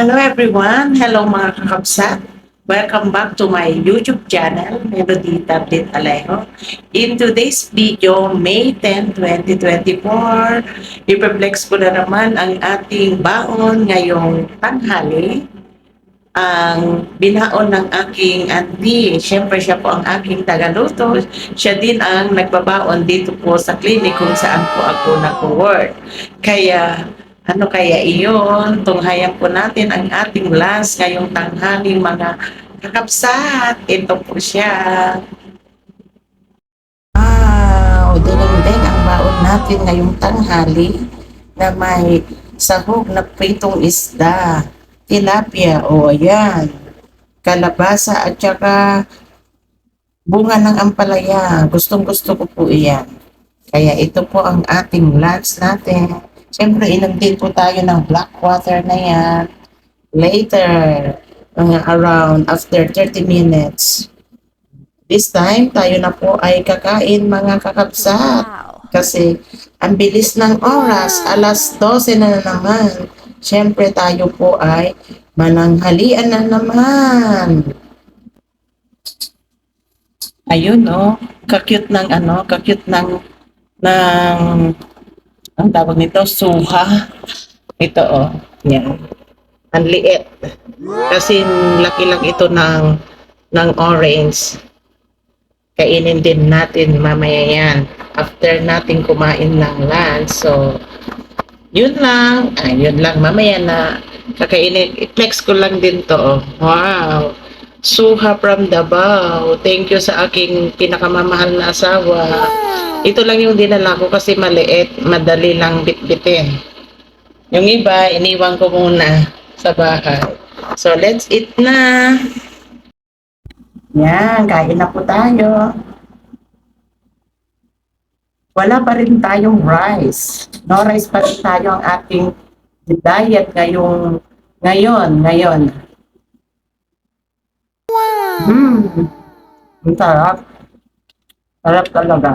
Hello everyone! Hello mga kakabsat! Welcome back to my YouTube channel, Melody Tablet Alejo. In today's video, May 10, 2024, ipeplex ko na naman ang ating baon ngayong tanghali. Ang binaon ng aking auntie, syempre siya po ang aking tagaluto. Siya din ang nagbabaon dito po sa clinic kung saan po ako nag-work. Kaya ano kaya iyon? Tunghayan po natin ang ating last ngayong tanghali mga kakapsat. Ito po siya. Wow! Ding-ding ang baon natin ngayong tanghali na may sahog na pritong isda. Tilapia, o ayan. Kalabasa at saka bunga ng ampalaya. Gustong gusto ko po iyan. Kaya ito po ang ating lunch natin. Siyempre, din po tayo ng black water na yan. Later, uh, around after 30 minutes. This time, tayo na po ay kakain mga kakapsat. Wow. Kasi ang bilis ng oras, alas 12 na naman. Siyempre tayo po ay mananghalian na naman. Ayun oh, kakute ng ano, kakute ng ng ang tawag nito, suha. Ito oh, yan. Ang liit. Kasi laki lang ito ng ng orange. Kainin din natin mamaya yan. After natin kumain ng lunch. So, yun lang. Ah, yun lang. Mamaya na kakainin. I-flex ko lang din to. oh. Wow. Suha from Davao. Thank you sa aking pinakamamahal na asawa. Ito lang yung dinala ko kasi maliit. Madali lang bitbitin. Yung iba, iniwan ko muna sa bahay. So, let's eat na. Yan, kain na po tayo. Wala pa rin tayong rice. No rice pa rin tayo ang ating diet ngayong ngayon, ngayon. Hmm. Ang sarap. Sarap talaga.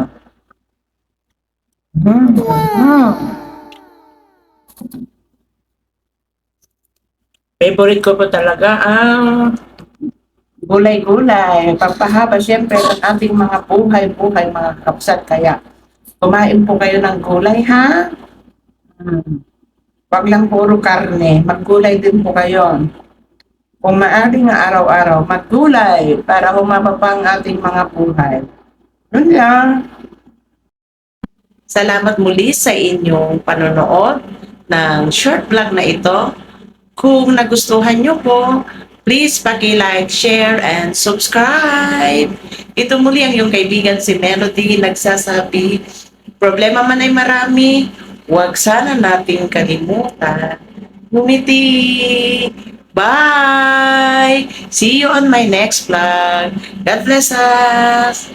Hmm. Hmm. Favorite ko po talaga ang gulay-gulay. Pampahaba siyempre ng ating mga buhay-buhay, mga kapsat. Kaya kumain po kayo ng gulay, ha? Hmm. Wag lang puro karne. Maggulay din po kayo. Kung maaari nga araw-araw, maggulay para humaba pa ang ating mga buhay. Yun lang. Salamat muli sa inyong panonood ng short vlog na ito. Kung nagustuhan nyo po, please paki-like, share, and subscribe. Ito muli ang iyong kaibigan si Melody nagsasabi, problema man ay marami, huwag sana nating kalimutan. Ngumiti! Bye! See you on my next vlog. God bless us!